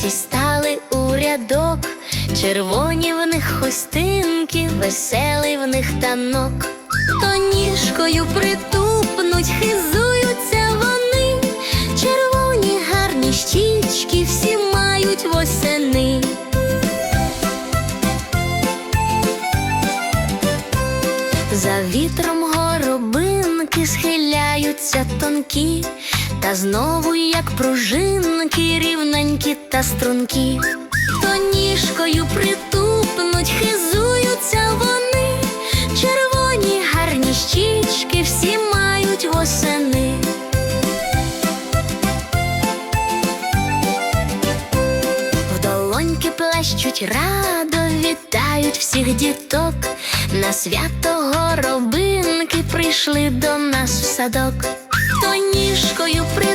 Всі стали у рядок, червоні в них хустинки, веселий в них танок, то ніжкою притупнуть, хизуються вони, червоні гарні щічки всі мають восени. За вітром горобин горобинки схиляються тонкі, та знову, як пружинки, рівненькі та стрункі, то ніжкою притупнуть, хизуються вони, червоні гарні щічки всі мають восени. В долоньки плещуть радо, вітають всіх діток. На свято горобинки прийшли до нас в садок, то ніжкою приту